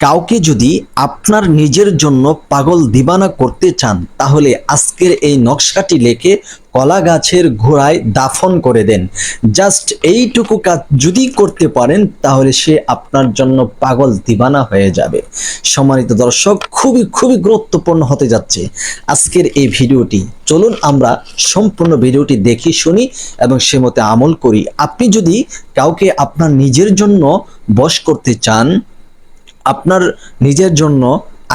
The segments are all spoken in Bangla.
কাউকে যদি আপনার নিজের জন্য পাগল দিবানা করতে চান, তাহলে আজকের এই নকশাটি লেখে কলা গাছের ঘোড়ায় দাফন করে দেন। জাস্ট এইটুকু কাজ যদি করতে পারেন, তাহলে সে আপনার জন্য পাগল দিবানা হয়ে যাবে। সম্মানিত দর্শক, খুবই খুবই গুরুত্বপূর্ণ হতে যাচ্ছে আজকের এই ভিডিওটি। চলুন আমরা সম্পূর্ণ ভিডিওটি দেখি শুনি এবং সে মতে আমল করি। আপনি যদি কাউকে আপনার নিজের জন্য বশ করতে চান আপনার নিজের জন্য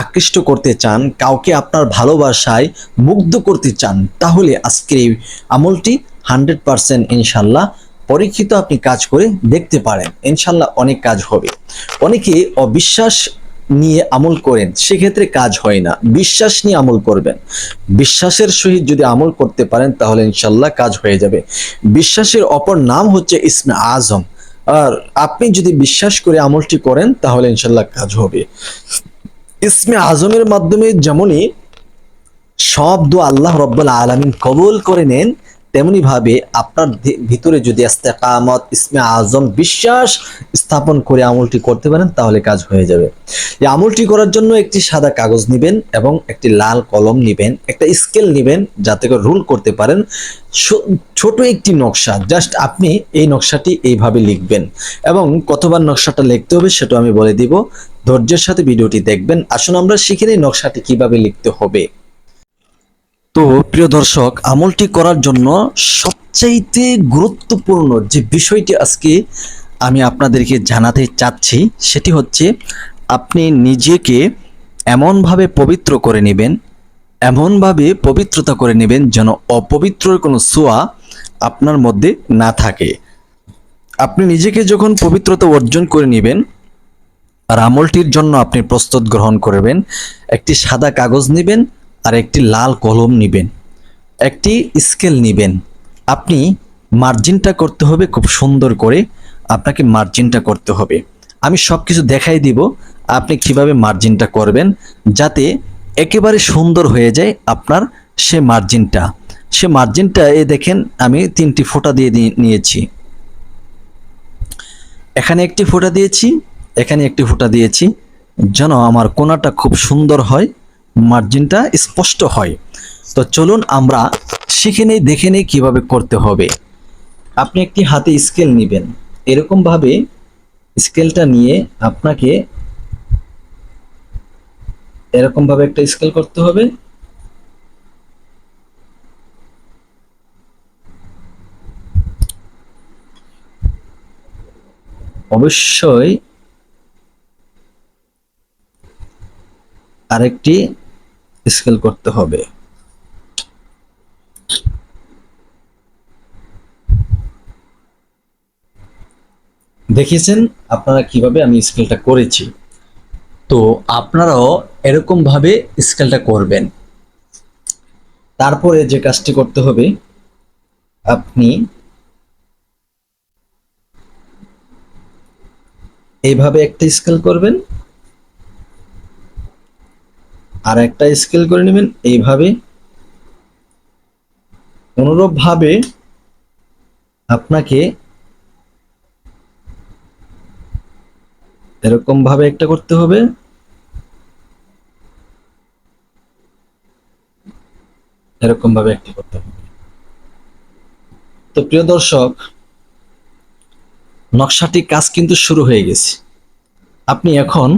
আকৃষ্ট করতে চান, কাউকে আপনার ভালোবাসায় মুগ্ধ করতে চান, তাহলে আজকের এই আমলটি হান্ড্রেড পারসেন্ট ইনশাল্লাহ পরীক্ষিত আপনি কাজ করে দেখতে পারেন। ইনশাল্লাহ অনেক কাজ হবে। অনেকে অবিশ্বাস নিয়ে আমল করেন, সেক্ষেত্রে কাজ হয় না। বিশ্বাস নিয়ে আমল করবেন। বিশ্বাসের সহিত যদি আমল করতে পারেন, তাহলে ইনশাল্লাহ কাজ হয়ে যাবে। বিশ্বাসের অপর নাম হচ্ছে ইসমে আজম। আর আপনি যদি বিশ্বাস করে আমলটি করেন, তাহলে ইনশাল্লাহ কাজ হবে। ইসমে আজমের মাধ্যমে যেমনই সব দু আল্লাহ রব্বুল আলমিন কবুল করে নেন তেমনি ভাবে আপনার ভিতরে যদি ইস্তেকামত, ইসমে আজম বিশ্বাস স্থাপন করে আমলটি করতে পারেন, তাহলে কাজ হয়ে যাবে। এই আমলটি করার জন্য একটি সাদা কাগজ নেবেন এবং একটি লাল কলম নেবেন, একটা স্কেল নেবেন, যাতে করে রুল করতে পারেন। ছোট একটি নকশা, জাস্ট আপনি এই নকশাটি এইভাবে লিখবেন এবং কতবার নকশাটা লিখতে হবে সেটা আমি বলে দিব। ধৈর্যের সাথে ভিডিওটি দেখবেন। আসুন আমরা শিখে নিই নকশাটি কীভাবে লিখতে হবে। তো প্রিয় দর্শক, আমলটি করার জন্য সবচাইতে গুরুত্বপূর্ণ যে বিষয়টি আজকে আমি আপনাদেরকে জানাতে চাচ্ছি, সেটি হচ্ছে আপনি নিজেকে এমনভাবে পবিত্র করে নেবেন, এমনভাবে পবিত্রতা করে নেবেন যেন অপবিত্রর কোনো ছোঁয়া আপনার মধ্যে না থাকে। আপনি নিজেকে যখন পবিত্রতা অর্জন করে নেবেন আর আমলটির জন্য আপনি প্রস্তুত গ্রহণ করবেন, একটি সাদা কাগজ নেবেন আর একটি লাল কলম নেবেন, একটি স্কেল নেবেন। আপনি মার্জিনটা করতে হবে খুব সুন্দর করে, আপনাকে মার্জিনটা করতে হবে। আমি সব কিছু দেখাই দিব, আপনি কীভাবে মার্জিনটা করবেন, যাতে একেবারে সুন্দর হয়ে যায় আপনার সে মার্জিনটা। সে মার্জিনটা, এ দেখেন, আমি তিনটি ফোঁটা দিয়ে নিয়েছি। এখানে একটি ফোঁটা দিয়েছি, এখানে একটি ফোঁটা দিয়েছি, যেন আমার কোনাটা খুব সুন্দর হয়। মার্জিনটা স্পষ্ট হয়। তো চলুন আমরা শিখে নেই, দেখে নেই কীভাবে করতে হবে। আপনি একটি হাতে স্কেল নেবেন। এরকম ভাবে স্কেলটা নিয়ে আপনাকে এরকম ভাবে একটা স্কেল করতে হবে। অবশ্যই আরেকটি স্কেল করতে হবে। দেখেছেন আপনারা কীভাবে আমি স্কেলটা করেছি। তো আপনারাও এরকম ভাবে স্কেলটা করবেন। তারপরে যে কাজটি করতে হবে, আপনি এইভাবে একটা স্কেল করবেন। আর একটা স্কেল করে নেবেন, এইভাবে। অনুরূপ ভাবে আপনাকে এরকম ভাবে একটা করতে হবে। এরকম ভাবে একটা করতে হবে। তো প্রিয় দর্শক নকশাটি কাজ কিন্তু শুরু হয়ে গেছে। আপনি এখন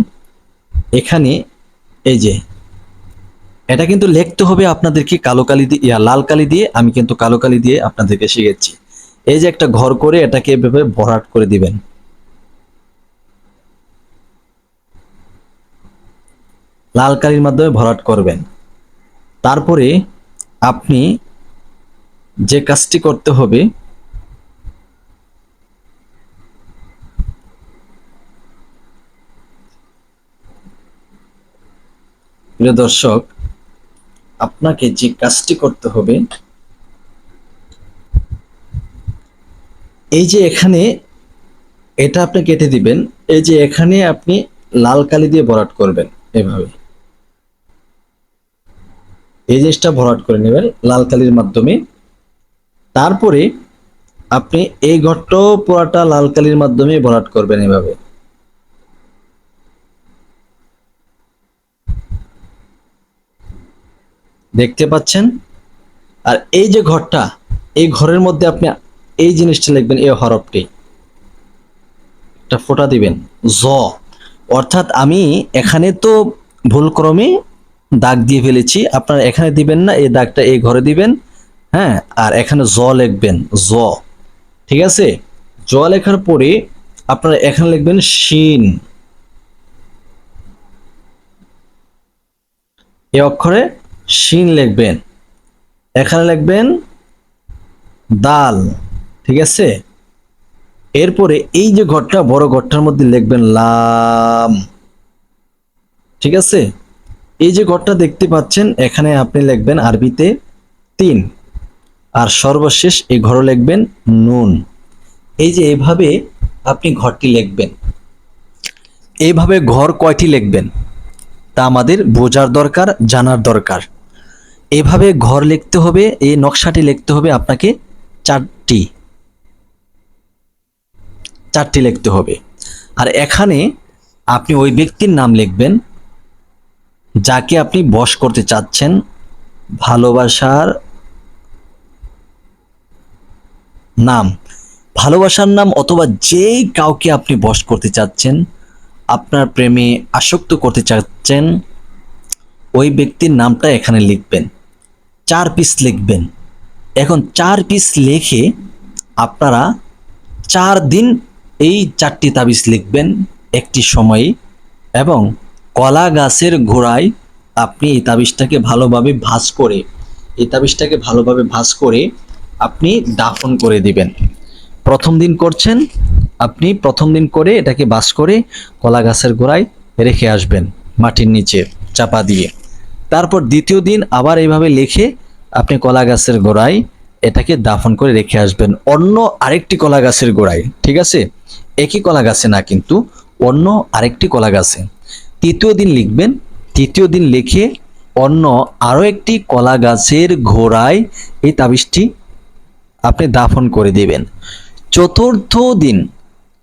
এখানে এই যে এটা কিন্তু লিখতে হবে আপনাদেরকে কালো কালি দিয়ে, ইয়া, লাল কালি দিয়ে, আমি কিন্তু কালো কালি দিয়ে আপনাদেরকে শিখেছি এই যে একটা ঘর করে এটাকে এভাবে ভরাট করে দিবেন। লাল কালির মাধ্যমে ভরাট করবেন। তারপরে আপনি যে কাজটি করতে হবে, প্রিয় দর্শক আপনাকে যে কাজটি করতে হবে, এই যে এখানে এটা আপনি কেটে দিবেন, এই যে এখানে আপনি লাল কালি দিয়ে ভরাট করবেন এভাবে। এই জিনিসটা ভরাট করে নেবেন লাল কালির মাধ্যমে। তারপরে আপনি এই ঘরটাও পুরাটা লাল কালির মাধ্যমে ভরাট করবেন এভাবে। দেখতে পাচ্ছেন? আর এই যে ঘরটা, এই ঘরের মধ্যে আপনি এই জিনিসটা লিখবেন এই হরফটি। একটা ফোঁটা দিবেন, জ। অর্থাৎ আমি এখানে তো ভুলক্রমে দাগ দিয়ে ফেলেছি, আপনারা এখানে দিবেন না, এই দাগটা এই ঘরে দিবেন হ্যাঁ? আর এখানে জ লিখবেন, জ। ঠিক আছে? জ লেখার পরে আপনারা এখানে লিখবেন শিন। এই অক্ষরে শিন লিখবেন। এখানে লিখবেন দাল, ঠিক আছে? এরপরে এই যে ঘরটা, বড় ঘরটার মধ্যে লিখবেন লাম, ঠিক আছে? এই যে ঘরটা দেখতে পাচ্ছেন, এখানে আপনি লিখবেন আরবিতে তিন, আর সর্বশেষ এই ঘর লিখবেন নুন। এই যে এভাবে আপনি ঘরটি লিখবেন। এইভাবে ঘর কয়টি লিখবেন? তা আমাদের বোঝার দরকার, জানার দরকার। এভাবে ঘর লিখতে হবে, এই নকশাটি লিখতে হবে আপনাকে চারটি। চারটি লিখতে হবে। আর এখানে আপনি ওই ব্যক্তির নাম লিখবেন, যাকে আপনি বশ করতে চাচ্ছেন, ভালোবাসার নাম। ভালোবাসার নাম অথবা যেই কাউকে আপনি বশ করতে চাচ্ছেন, আপনার প্রেমে আসক্ত করতে চাচ্ছেন, ওই ব্যক্তির নামটা এখানে লিখবেন। চার পিস লিখবেন। এখন চার পিস লিখে আপনারা চার দিন এই চারটি তাবিজ লিখবেন একটি সময়ে এবং কলা গাছের গোড়ায় আপনি এই তাবিজটাকে ভালোভাবে ভাঁজ করে, এই তাবিজটাকে ভালোভাবে ভাঁজ করে আপনি দাফন করে দিবেন। প্রথম দিন করছেন, আপনি প্রথম দিন করে এটাকে বাস করে কলা গাছের গোড়ায় রেখে আসবেন মাটির নিচে চাপা দিয়ে। তারপর দ্বিতীয় দিন আবার এইভাবে লিখে আপনি কলা গাছের গোড়ায় এটাকে দাফন করে রেখে আসবেন। অন্য আরেকটি কলা গাছের গোড়ায়, ঠিক আছে? একই কলা গাছে না কিন্তু অন্য আরেকটি কলা গাছে। তৃতীয় দিন লিখবেন, তৃতীয় দিন লিখে অন্য আরও একটি কলা গাছের ঘোড়ায় এই তাবিজটি আপনি দাফন করে দিবেন। চতুর্থ দিন,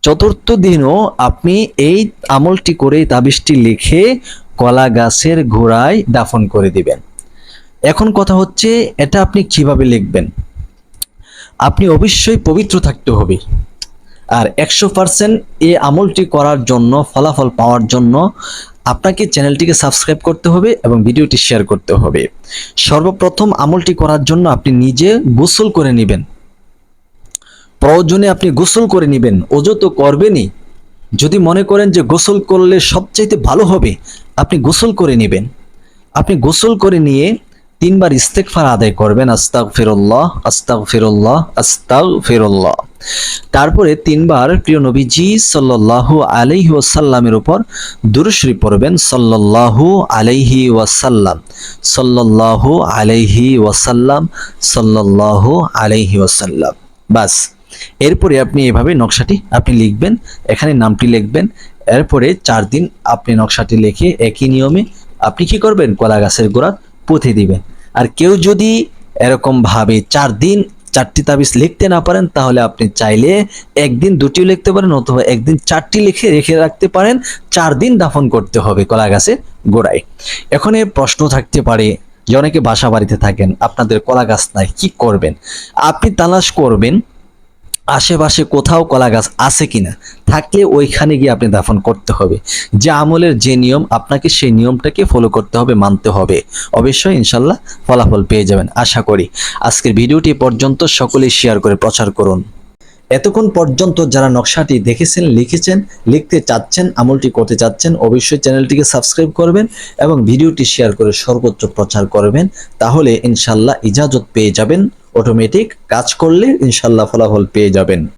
চতুর্থ দিনও আপনি এই আমলটি করে তাবিজটি লিখে কলা গাছের ঘোড়ায় দাফন করে দিবেন। এখন কথা হচ্ছে, এটা আপনি কীভাবে লিখবেন? আপনি অবশ্যই পবিত্র থাকতে হবে। আর একশো পার্সেন্ট এই আমলটি করার জন্য, ফলাফল পাওয়ার জন্য আপনাকে চ্যানেলটিকে সাবস্ক্রাইব করতে হবে এবং ভিডিওটি শেয়ার করতে হবে। সর্বপ্রথম আমলটি করার জন্য আপনি নিজে গোসল করে নেবেন। প্রয়োজনে আপনি গোসল করে নেবেন। ওজো তো করবেনই। যদি মনে করেন যে গোসল করলে সবচাইতে ভালো হবে, আপনি গোসল করে নেবেন। আপনি গোসল করে নিয়ে তিনবার ইস্তেকফার আদায় করবেন আস্তাক ফিরুল্লাহ আস্তাক ফিরুল্লাহ আস্তাক ফিরুল্লাহ তারপরে তিনবার প্রিয় নবীজি সাল্লাল্লাহু আলাইহি ওয়াসাল্লামের উপর দুরুশরী পড়বেন, সাল্লাল্লাহু আলাইহি ওয়াসাল্লাম, সাল্লাল্লাহু আলাইহি ওয়াসাল্লাম, সাল্লাল্লাহু আলাইহি ওয়াসাল্লাম। বাস। এরপরে আপনি এভাবে নকশাটি আপনি লিখবেন, এখানে নামটি লিখবেন, এরপরে চার দিন আপনি নকশাটি লিখে একই নিয়মে আপনি কি করবেন? কলা গাছের গোড়া পুঁতে দিবেন। আর কেউ যদি এরকম ভাবে চার দিন চারটি তাবিজ লিখতে না পারেন, তাহলে আপনি চাইলে একদিন দুটিও লিখতে পারেন অথবা একদিন চারটি লিখে রেখে রাখতে পারেন। চার দিন দাফন করতে হবে কলা গাছের গোড়ায়। এখন প্রশ্ন থাকতে পারে, যে অনেকে বাসা বাড়িতে থাকেন, আপনাদের কলা গাছ নাই, কি করবেন? আপনি তালাশ করবেন আশেপাশে কোথাও কলা গাছ আছে কিনা, থাকলে ওইখানে গিয়ে আপনি দাফন করতে হবে। যে আমলের যে নিয়ম, আপনাকে সেই নিয়মটাকে ফলো করতে হবে, মানতে হবে। অবশ্যই ইনশাল্লাহ ফলাফল পেয়ে যাবেন, আশা করি। আজকের ভিডিওটি পর্যন্ত, সকলেই শেয়ার করে প্রচার করুন। এতক্ষণ পর্যন্ত যারা নকশাটি দেখেছেন, লিখেছেন, লিখতে চাচ্ছেন, আমলটি করতে চাচ্ছেন, অবশ্যই চ্যানেলটিকে সাবস্ক্রাইব করবেন এবং ভিডিওটি শেয়ার করে সর্বোচ্চ প্রচার করবেন। তাহলে ইনশাল্লাহ ইজাজত পেয়ে যাবেন। অটোমেটিক কাজ করলে ইনশাল্লাহ ফলাফল পেয়ে যাবেন।